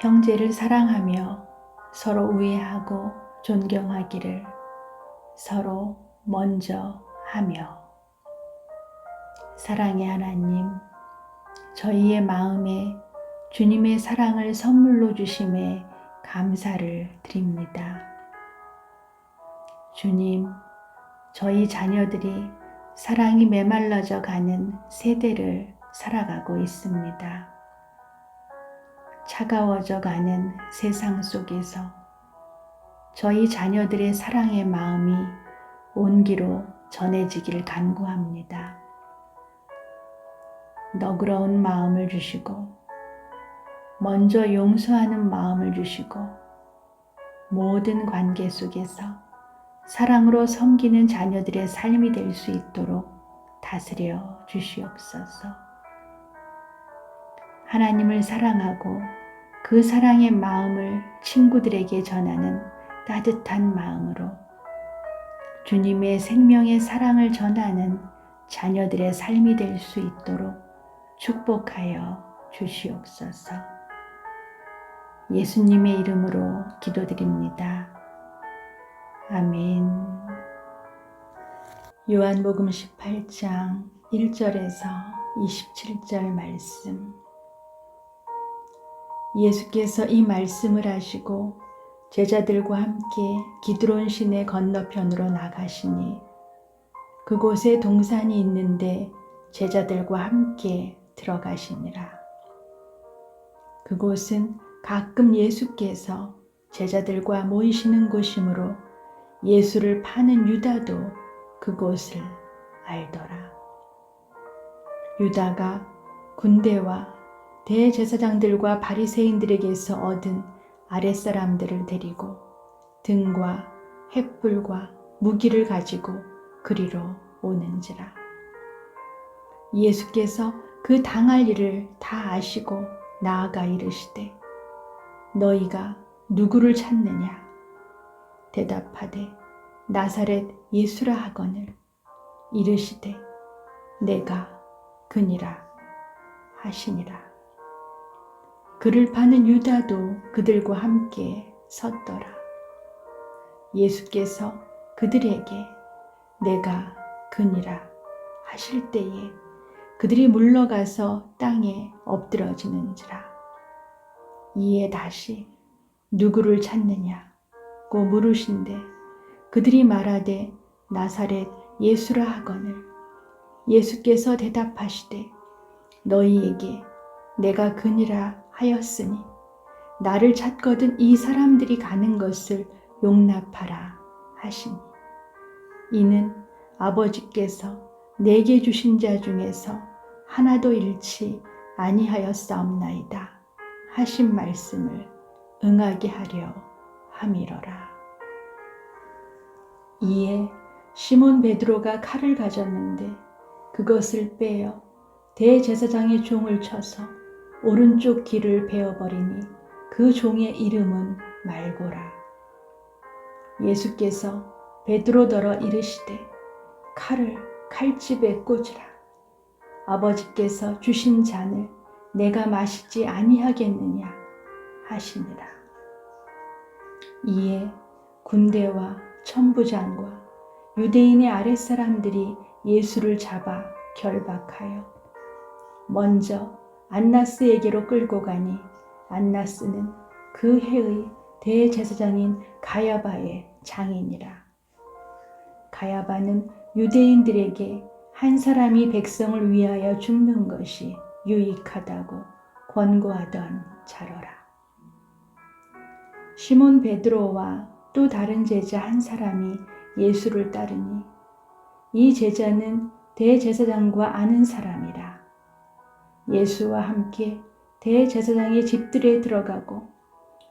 형제를 사랑하며 서로 우애하고 존경하기를 서로 먼저 하며 사랑의 하나님, 저희의 마음에 주님의 사랑을 선물로 주심에 감사를 드립니다. 주님, 저희 자녀들이 사랑이 메말라져 가는 세대를 살아가고 있습니다. 차가워져 가는 세상 속에서 저희 자녀들의 사랑의 마음이 온기로 전해지길 간구합니다. 너그러운 마음을 주시고, 먼저 용서하는 마음을 주시고, 모든 관계 속에서 사랑으로 섬기는 자녀들의 삶이 될 수 있도록 다스려 주시옵소서. 하나님을 사랑하고 그 사랑의 마음을 친구들에게 전하는 따뜻한 마음으로 주님의 생명의 사랑을 전하는 자녀들의 삶이 될 수 있도록 축복하여 주시옵소서. 예수님의 이름으로 기도드립니다. 아멘. 요한복음 18장 1절에서 27절 말씀. 예수께서 이 말씀을 하시고 제자들과 함께 기드론 시내 건너편으로 나가시니 그곳에 동산이 있는데 제자들과 함께 들어가시니라. 그곳은 가끔 예수께서 제자들과 모이시는 곳이므로 예수를 파는 유다도 그곳을 알더라. 유다가 군대와 대제사장들과 바리새인들에게서 얻은 아랫사람들을 데리고 등과 횃불과 무기를 가지고 그리로 오는지라. 예수께서 그 당할 일을 다 아시고 나아가 이르시되 너희가 누구를 찾느냐? 대답하되 나사렛 예수라 하거늘. 이르시되 내가 그니라 하시니라 그를 파는 유다도 그들과 함께 섰더라. 예수께서 그들에게 내가 그니라 하실 때에 그들이 물러가서 땅에 엎드러지는지라. 이에 다시 누구를 찾느냐고 물으신데 그들이 말하되 나사렛 예수라 하거늘. 예수께서 대답하시되 너희에게 내가 그니라 하였으니 나를 찾거든 이 사람들이 가는 것을 용납하라 하시니 이는 아버지께서 내게 주신 자 중에서 하나도 잃지 아니하였사옵나이다 하신 말씀을 응하게 하려 함이러라. 이에 시몬 베드로가 칼을 가졌는데 그것을 빼어 대제사장의 종을 쳐서 오른쪽 귀를 베어버리니 그 종의 이름은 말고라. 예수께서 베드로더러 이르시되 칼을 칼집에 꽂으라. 아버지께서 주신 잔을 내가 마시지 아니하겠느냐 하시니라. 이에 군대와 천부장과 유대인의 아랫사람들이 예수를 잡아 결박하여 먼저 안나스에게로 끌고 가니 안나스는 그 해의 대제사장인 가야바의 장인이라. 가야바는 유대인들에게 한 사람이 백성을 위하여 죽는 것이 유익하다고 권고하던 자로라. 시몬 베드로와 또 다른 제자 한 사람이 예수를 따르니 이 제자는 대제사장과 아는 사람이라. 예수와 함께 대제사장의 집들에 들어가고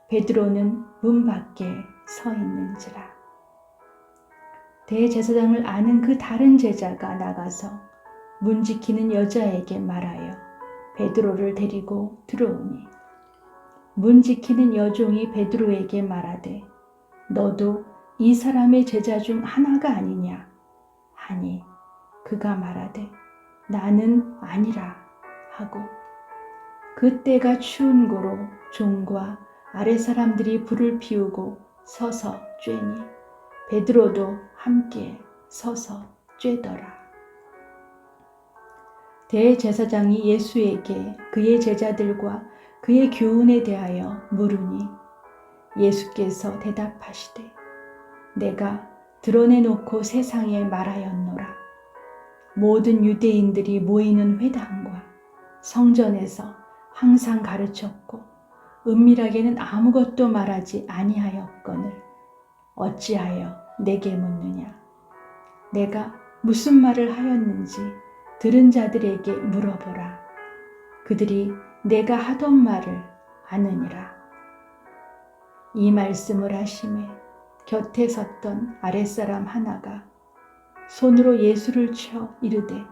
베드로는 문 밖에 서 있는지라. 대제사장을 아는 그 다른 제자가 나가서 문 지키는 여자에게 말하여 베드로를 데리고 들어오니 문 지키는 여종이 베드로에게 말하되 너도 이 사람의 제자 중 하나가 아니냐 하니 그가 말하되 나는 아니라 하고 그때가 추운 고로 종과 아래 사람들이 불을 피우고 서서 쬐니 베드로도 함께 서서 쬐더라. 대제사장이 예수에게 그의 제자들과 그의 교훈에 대하여 물으니 예수께서 대답하시되 내가 드러내놓고 세상에 말하였노라. 모든 유대인들이 모이는 회당과 성전에서 항상 가르쳤고 은밀하게는 아무것도 말하지 아니하였거늘 어찌하여 내게 묻느냐? 내가 무슨 말을 하였는지 들은 자들에게 물어보라. 그들이 내가 하던 말을 아느니라. 이 말씀을 하심에 곁에 섰던 아랫사람 하나가 손으로 예수를 쳐 이르되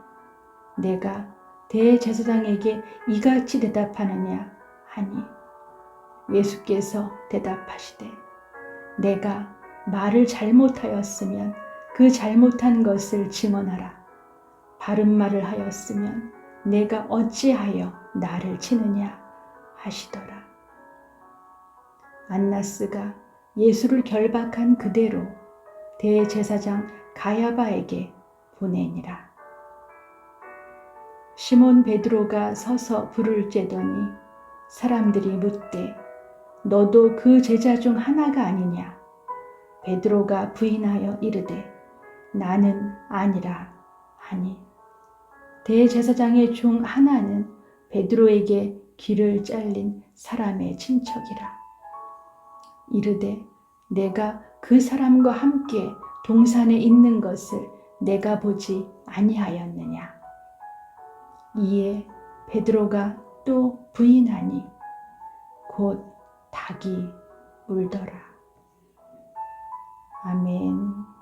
내가 대제사장에게 이같이 대답하느냐 하니 예수께서 대답하시되 내가 말을 잘못하였으면 그 잘못한 것을 증언하라 바른 말을 하였으면 내가 어찌하여 나를 치느냐 하시더라 안나스가 예수를 결박한 그대로 대제사장 가야바에게 보내니라. 시몬 베드로가 서서 불을 쬐더니 사람들이 묻되 너도 그 제자 중 하나가 아니냐? 베드로가 부인하여 이르되 나는 아니라 하니 대제사장의 중 하나는 베드로에게 귀를 잘린 사람의 친척이라. 이르되 내가 그 사람과 함께 동산에 있는 것을 내가 보지 아니하였느냐. 이에 베드로가 또 부인하니 곧 닭이 울더라. 아멘.